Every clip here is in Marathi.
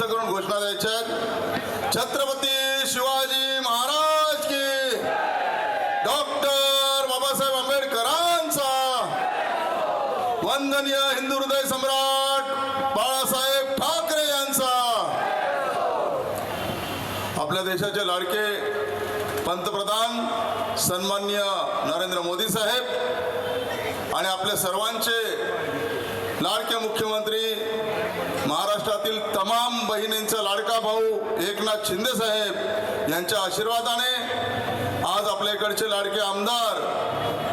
उंच करून घोषणा द्यायच्या आहेत. छत्रपती शिवाजी महाराज की. डॉक्टर बाबासाहेब आंबेडकरांचा. वंदनीय हिंदू हृदय सम्राट बाळासाहेब ठाकरे यांचा. आपल्या देशाचे लाडके पंतप्रधान सन्मान्य नरेंद्र मोदी साहेब आणि आपल्या सर्वांचे लाडके मुख्यमंत्री महाराष्ट्रातील तमाम बहिणींचा लाडका भाऊ एकनाथ शिंदे साहेब यांच्या आशीर्वादाने आज आपल्या इकडचे लाडके आमदार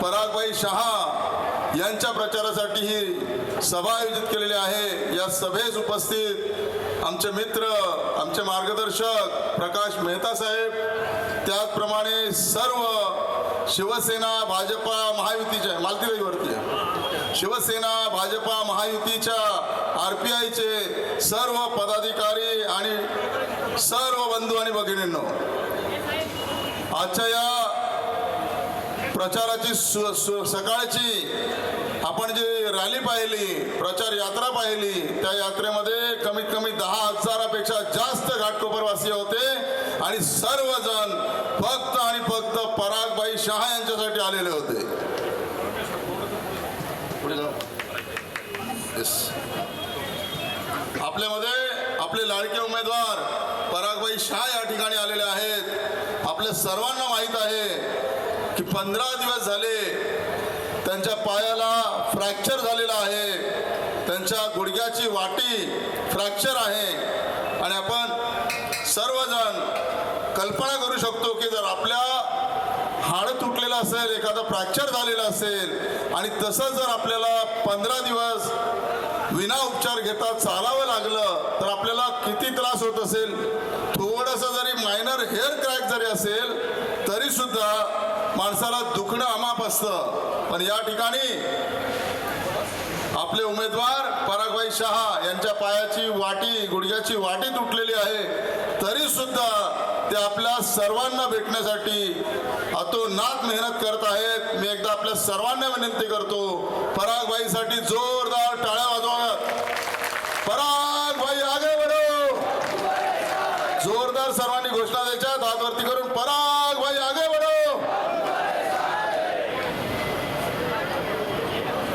परागभाई शहा यांच्या प्रचारासाठी ही सभा आयोजित केलेली आहे. या सभेस उपस्थित आमचे मित्र आमचे मार्गदर्शक प्रकाश मेहता साहेब त्याचप्रमाणे सर्व शिवसेना भाजपा महायुतीच्या मालतीबाईवरती आहे. शिवसेना भाजपा महायुतीच्या आर पी आयचे सर्व पदाधिकारी आणि सर्व बंधू आणि भगिनींनो आजच्या या प्रचाराची सकाळची आपण जी रॅली पाहिली प्रचार यात्रा पाहिली त्या यात्रेमध्ये कमीत कमी दहा हजारापेक्षा जास्त घाटकोपरवासी होते आणि सर्वजण फक्त आणि फक्त परागबाई शहा यांच्यासाठी आलेले होते. पुढे जाऊ. येस आपल्यामध्ये आपले लाडके उमेदवार परागबाई शाह या ठिकाणी आलेले आहेत. आपल्या सर्वांना माहीत आहे की पंधरा दिवस झाले त्यांच्या पायाला फ्रॅक्चर झालेला आहे. त्यांच्या गुडघ्याची वाटी फ्रॅक्चर आहे. आणि आपण सर्वजण कल्पना करू शकतो की जर आपल्या हाड तुटलेलं असेल एखादं फ्रॅक्चर झालेलं असेल आणि तसं जर आपल्याला पंधरा दिवस विना उपचार घेता चालावं लागलं तर आपल्याला किती त्रास होत असेल? थोडंसं जरी मायनर हेअर क्रॅक जरी असेल तरी सुद्धा माणसाला दुखणं अमाप असतं. पण या ठिकाणी आपले उमेदवार परागभाई शहा यांच्या पायाची वाटी गुडघ्याची वाटी तुटलेली आहे. तरी सुद्धा ते आपल्या सर्वांना भेटण्यासाठी अतोनात मेहनत करत आहेत. मी एकदा आपल्या सर्वांना विनंती करतो परागभाईसाठी जोरदार टाळ्या वाजवत परागभाई आगे बढो जोरदार सर्वांनी घोषणा द्यायच्या हात वरती करून परागभाई आगे बढो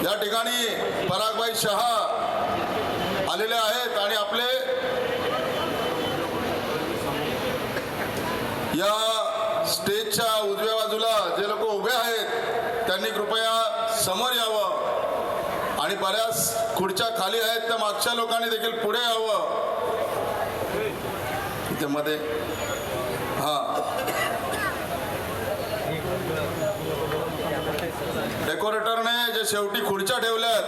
या ठिकाणी परागभाई शहा आलेले आहेत आणि आपले या स्टेजच्या उजव्या बाजूला जे लोक उभे आहेत त्यांनी कृपया समोर यावं. आणि बऱ्याच खुर्च्या खाली आहेत त्या मागच्या लोकांनी देखील पुढे यावं. इथे मध्ये. हा. डेकोरेटरने जे शेवटी खुर्च्या ठेवल्यात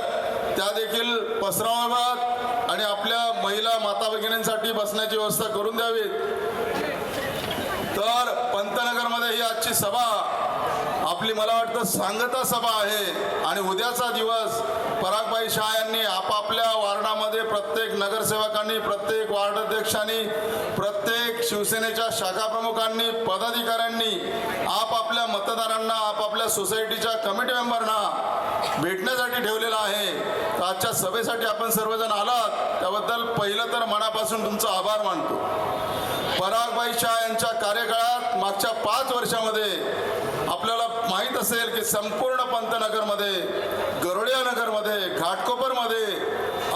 त्या देखील पसराव्यात आणि आपल्या महिला माता भगिनींसाठी बसण्याची व्यवस्था करून द्यावी तर पंतनगरमध्ये ही आजची सभा आपली मला वाटतं सांगता सभा आहे. आणि उद्याचा दिवस परागबाई शहा यांनी आपापल्या वार्डामध्ये प्रत्येक नगरसेवकांनी प्रत्येक वार्ड अध्यक्षांनी प्रत्येक शिवसेनेच्या शाखा प्रमुखांनी पदाधिकाऱ्यांनी आपापल्या मतदारांना आपापल्या सोसायटीच्या कमिटी मेंबरना भेटण्यासाठी ठेवलेला आहे. तर आजच्या सभेसाठी आपण सर्वजण आलात. त्याबद्दल पहिलं तर मनापासून तुमचा आभार मानतो. परागबाई शाह यांच्या कार्यकाळात मागच्या पाच वर्षामध्ये आपल्याला माहीत असेल की संपूर्ण पंतनगरमध्ये गरोडिया नगरमध्ये घाटकोपरमध्ये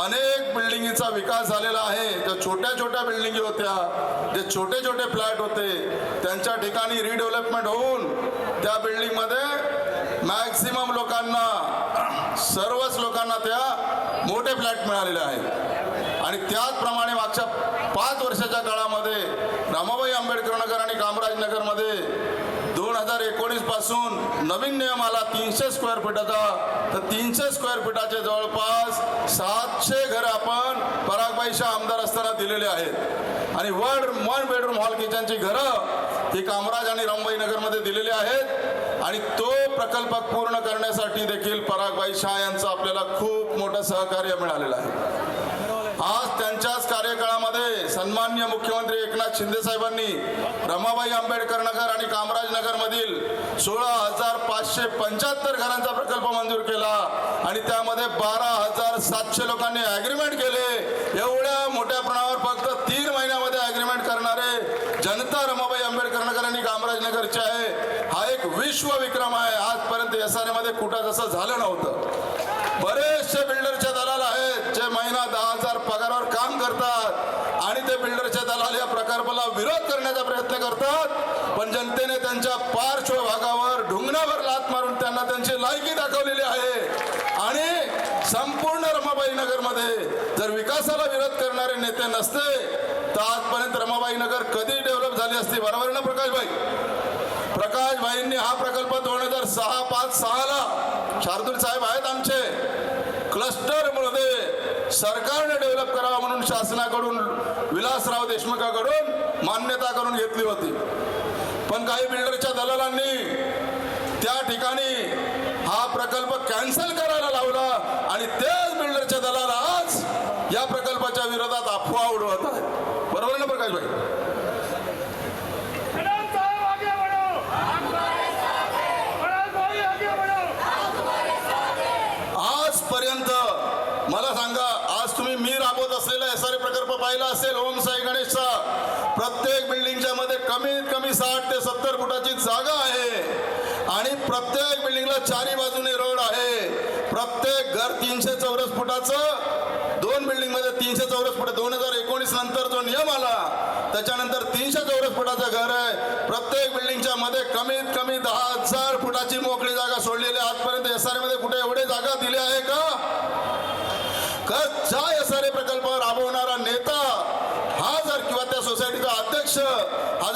अनेक बिल्डिंगीचा विकास झालेला आहे. ज्या छोट्या छोट्या बिल्डिंगी होत्या जे छोटे छोटे फ्लॅट होते त्यांच्या ठिकाणी रिडेव्हलपमेंट होऊन त्या बिल्डिंगमध्ये मॅक्सिमम लोकांना सर्वच लोकांना त्या मोठे फ्लॅट मिळालेले आहेत. आणि त्याचप्रमाणे मागच्या पाच वर्षाच्या काळामध्ये रामाबाई आंबेडकर नगर आणि कामराजनगरमध्ये दोन हजार एकोणीसपासून नवीन नियम आला तीनशे स्क्वेअर फुटाचा तर तीनशे स्क्वेअर फुटाचे जवळपास सातशे घर आपण परागबाईच्या आमदार असताना दिलेले आहेत. आणि वन वन बेडरूम हॉल किचनची घरं ही कामराज आणि रामबाई नगरमध्ये दिलेली आहेत. आणि तो प्रकल्प पूर्ण करण्यासाठी देखील परागबाई शाह यांचं आपल्याला खूप मोठं सहकार्य मिळालेलं आहे. आज त्यांच्याच कार्यकाळामध्ये सन्मान्य मुख्यमंत्री एकनाथ शिंदे साहेबांनी रमाबाई आंबेडकर नगर आणि कामराज नगर मधील सोळा हजार पाचशे पंच्याहत्तर घरांचा प्रकल्प मंजूर केला आणि त्यामध्ये बारा हजार सातशे लोकांनी ॲग्रीमेंट केले. एवढ्या मोठ्या प्रमाणावर फक्त तीन महिन्यामध्ये ॲग्रीमेंट करणारे जनता रमाबाई आंबेडकर नगर आणि कामराजनगरचे आहे विश्वविक्रम आहे आजपर्यंत एस आर एमध्ये कुठं जसं झालं नव्हतं. बरेचसे बिल्डरचे दलाल आहेत जे महिना दहा हजार पगारावर काम करतात आणि ते बिल्डरचे दलाल या प्रकल्पाला विरोध करण्याचा प्रयत्न करतात पण जनतेने त्यांच्या पार्श्वभागावर ढुंगणावर लात मारून त्यांना त्यांची लायकी दाखवलेली आहे. आणि संपूर्ण रमाबाई नगरमध्ये जर विकासाला विरोध करणारे नेते नसते तर आजपर्यंत रमाबाई नगर कधी डेव्हलप झाली असती? बरोबर ना प्रकाशभाई? प्रकाश भाईंनी हा प्रकल्प दोन हजार सहा पाच सहाला शार्दूल साहेब आहेत आमचे. क्लस्टरमध्ये सरकारने डेव्हलप करावा म्हणून शासनाकडून विलासराव देशमुखाकडून मान्यता करून घेतली होती. पण काही बिल्डरच्या दलालांनी त्या ठिकाणी हा प्रकल्प कॅन्सल करायला लावला आणि त्याच बिल्डरच्या दलाल आज या प्रकल्पाच्या विरोधात अफवा उडवत आहेत. बरोबर ना प्रकाश भाई मैडम साहब आगे बढ़ो मैडम भाई आगे बढ़ो आजपर्यंत मला सांगा आज तुम्ही मी राबवत असलेला एस आर प्रकल्प पाहिला असेल ओम साई गणेशचा प्रत्येक बिल्डिंगच्या मध्ये कमीत कमी साठ ते सत्तर फुटाची जागा आहे. आणि प्रत्येक बिल्डिंगला चारी बाजूने रोड आहे. प्रत्येक घर तीनशे चौरस फुटाचं दोन बिल्डिंगमध्ये तीनशे चौरस फुट दोन हजार एकोणीस नंतर जो नियम आला त्याच्यानंतर तीनशे चौरस फुटाचं घर आहे. प्रत्येक बिल्डिंगच्या मध्ये कमीत कमी दहा हजार फुटाची मोकळी जागा सोडलेली आहे. आजपर्यंत एस आरमध्ये कुठे एवढे जागा दिली आहे का ज्या एस आर ए प्रकल्प राबवणारा नेता हा जर किंवा त्या सोसायटीचा अध्यक्ष हा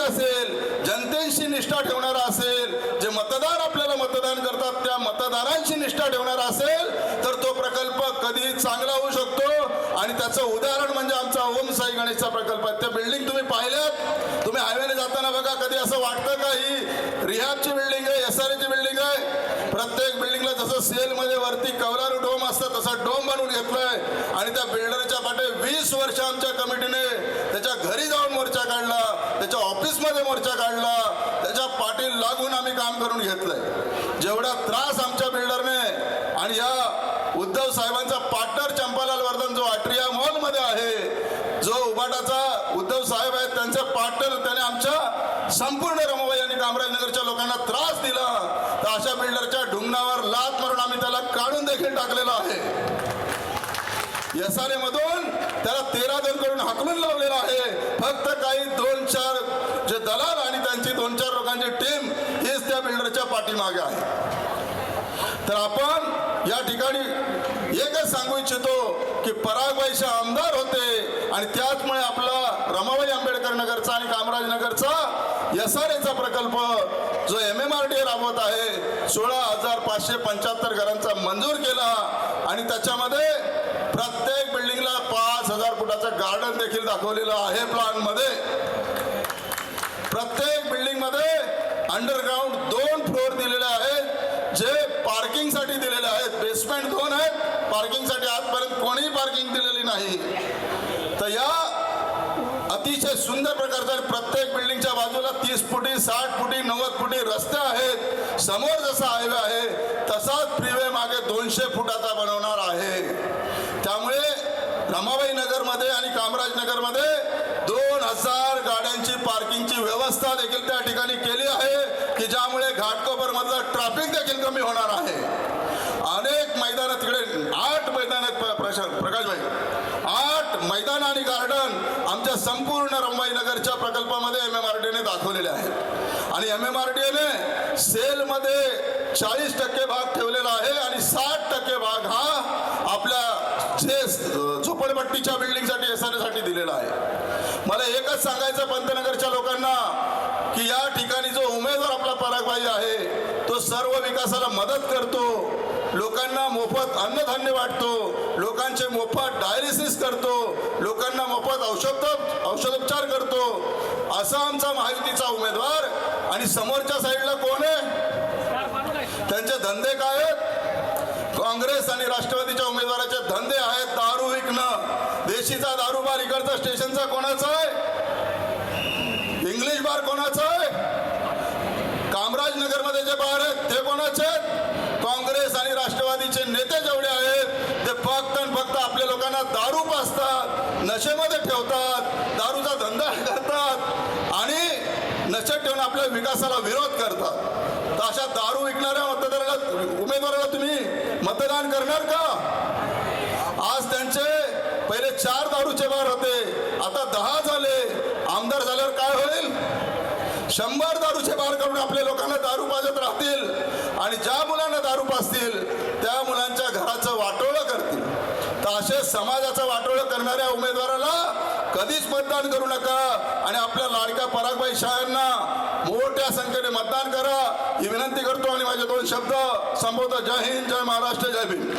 नागरिक असेल जनतेशी निष्ठा ठेवणारा असेल जे मतदार आपल्याला मतदान करतात त्या मतदारांशी निष्ठा ठेवणारा असेल तर तो प्रकल्प कधी चांगला होऊ शकतो. आणि त्याचं उदाहरण म्हणजे आमचा ओम साई गणेशचा प्रकल्प आहे. त्या बिल्डिंग तुम्ही पाहिल्यात? तुम्ही हायवेने जाताना बघा कधी असं वाटतं का ही रिहाबची बिल्डिंग आहे एस आर एची बिल्डिंग आहे? प्रत्येक बिल्डिंगला जसं सेलमध्ये वरती कवलारू डोम असतं तसा डोम बनवून घेतलाय. आणि त्या बिल्डरच्या पाठे वीस वर्ष आमच्या कमिटीने त्याच्या घरी जाऊन मोर्चा काढला त्याच्या मोर्चा काढला. त्याच्या पाटील लागून आम्ही काम करून घेतलंय. जेवढा त्रास आमच्या बिल्डरने आणि या उद्धव साहेबांचा पार्टनर चंपालाल वर्धन जो आट्रिया मॉलमध्ये आहे जो उबाटाचा उद्धव साहेब आहेत त्यांचे पार्टनर त्याने आमच्या संपूर्ण रमाबाई आणि कामराजनगरच्या लोकांना त्रास दिला. तर अशा बिल्डरच्या ढुंगणावर लात मारून आम्ही त्याला काढून देखील टाकलेला आहे. एस आर मधून त्याला तेरा जण करून हाकलून लावलेला आहे. फक्त काही दोन चार जे दलाल आणि त्यांची दोन चार लोकांची टीम हेच त्या बिल्डरच्या पाठीमागे आहे. तर आपण या ठिकाणी एकच सांगू इच्छितो की परागबाईचे आमदार होते आणि त्याचमुळे आपला रमाबाई आंबेडकर नगरचा आणि कामराज नगरचा एस आर एचा प्रकल्प जो एम एम आर डी राबवत आहे सोळा हजार पाचशे पंच्याहत्तर घरांचा मंजूर केला आणि त्याच्यामध्ये प्रत्येक बिल्डिंगला पाच हजार फुटाचं गार्डन देखील दाखवलेलं आहे प्लॅनमध्ये. प्रत्येक बिल्डिंगमध्ये अंडरग्राऊंड दोन फ्लोअर दिलेले आहेत जे पार्किंगसाठी दिलेले आहेत. बेसमेंट दोन आहेत पार्किंगसाठी आजपर्यंत कोणीही पार्किंग दिलेली नाही. तर या अतिशय सुंदर प्रकारचा प्रत्येक बिल्डिंगच्या बाजूला तीस फुटी साठ फुटी नव्वद फुटी रस्ते आहेत. समोर जसा हायवे आहे तसाच फ्रीवे मागे दोनशे फुटाचा बनवणार आहे. त्यामुळे रमाबाई नगरमध्ये आणि कामराज नगरमध्ये दोन हजार गाड्यांची पार्किंगची व्यवस्था देखील त्या ठिकाणी केली आहे की ज्यामुळे घाटकोपर मधलं ट्रॅफिक देखील कमी होणार आहे. अनेक मैदान तिकडे आठ मैदान आहेत प्र- प्रशा- प्रकाशभाई आठ मैदान आणि गार्डन आमच्या संपूर्ण रमाबाई नगरच्या प्रकल्पामध्ये एम एम आर डीने दाखवलेले आहेत. आणि एम एम आर डीने सेलमध्ये चाळीस टक्के भाग ठेवलेला आहे आणि साठ टक्के भाग हा आपल्या जे झोपडपट्टीच्या बिल्डिंगसाठी एससाठी दिलेला आहे. मला एकच सांगायचं पंतनगरच्या लोकांना की या ठिकाणी जो उमेदवार आपला परागबाई आहे तो सर्व विकासाला मदत करतो. लोकांना मोफत अन्नधान्य वाटतो. लोकांचे मोफत डायलिसिस करतो. लोकांना मोफत औषध औषधोपचार करतो. असा आमचा महायुतीचा उमेदवार. आणि समोरच्या साईडला कोण आहे? त्यांचे धंदे काय आहेत? काँग्रेस आणि राष्ट्रवादीच्या उमेदवाराचे धंदे आहेत दारू विकणं. देशीचा दारू बार इकडचा स्टेशनचा कोणाचा आहे? इंग्लिश बार कोणाचा आहे? कामराज नगरमध्ये जे बार आहेत ते कोणाचे आहेत? काँग्रेस आणि राष्ट्रवादीचे नेते जेवढे आहेत ते फक्त आणि फक्त आपल्या लोकांना दारू पासतात नशेमध्ये ठेवतात दारूचा धंदा करतात आणि नशेत ठेवून आपल्या विकासाला विरोध करतात. तर अशा दारू विकणाऱ्या मतदाराला उमेदवाराला तुम्ही मतदान करणार का? आज त्यांचे पहिले चार दारूचे बार होते. आता दहा झाले. आमदार झाल्यावर काय होईल? शंभर दारूचे बार करून आपल्या लोकांना दारू पाजत राहतील. आणि ज्या मुलांना दारू पाजतील त्या मुलांच्या घराचं वाटोळं करतील. तर असे समाजाचं वाटोळं करणाऱ्या उमेदवाराला कधीच मतदान करू नका. आणि आपल्या लाडक्या परागबाई शाळांना मोठ्या संख्येने मतदान करा. ही विनंती करतो आणि माझे दोन शब्द संबोधतो जय हिंद जय महाराष्ट्र जय भीम.